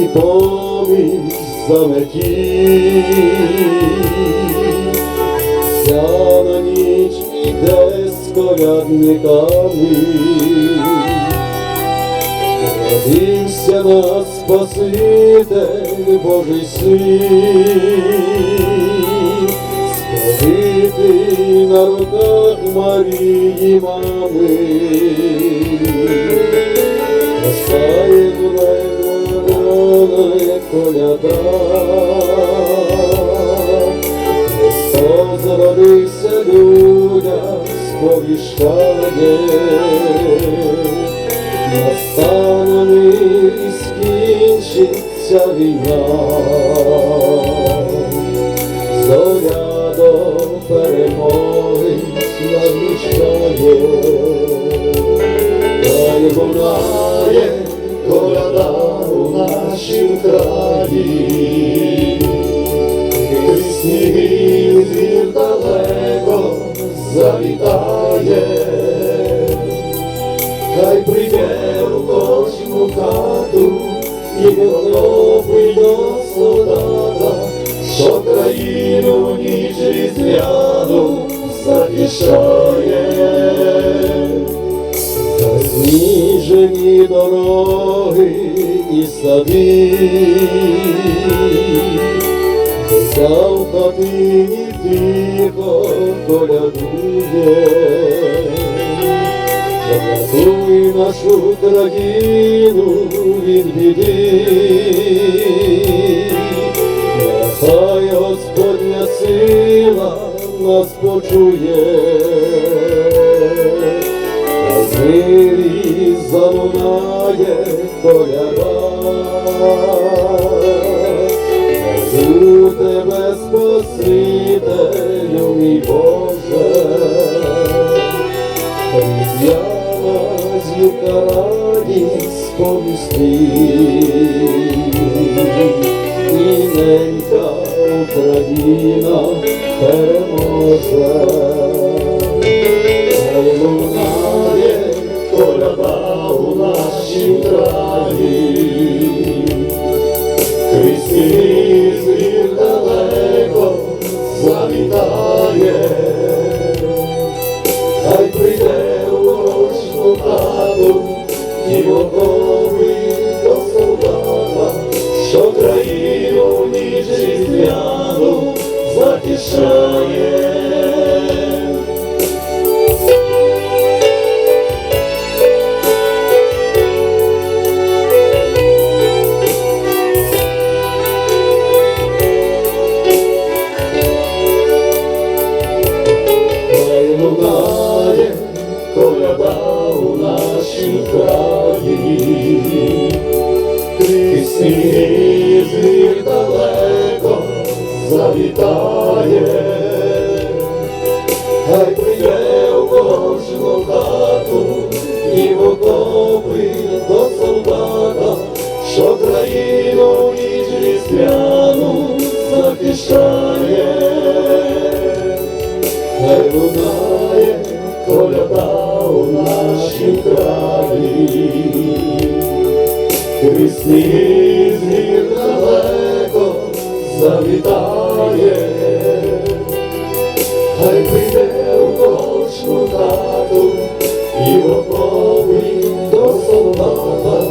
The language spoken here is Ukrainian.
і поміж заметі. Ця ніч іде з колядниками, Родився нас Спаситель Божий син, сповитий на руках Марії мами. Настає рана коляда, Христос зародився людям сповіщає, настане і скінчиться війна, зоря до перемоги навіщає. Коляда звір далеко завітає, хай прийде у кожну хату і голови до солдата, що країну ніч різдвяну захищає. Засніжені дороги і сади, Дитя в хатині тихо колядує, Врятуй нашу країну від біди, нехай Господня сила нас почує. В мирі залунає коляда, Молю тебе, Спасителю, мій Боже, Різдвяна зірка радість повісти, і ненька Україна переможе. Хату і нашім краї, крізь сніги далеко завітає, хай прийде у кожну хату і в окопи до солдата, що країну ніч різдвяну захищає. Хай лунає крізь сніг звір далеко завітає, хай прийде у кожну хату і в до солдата,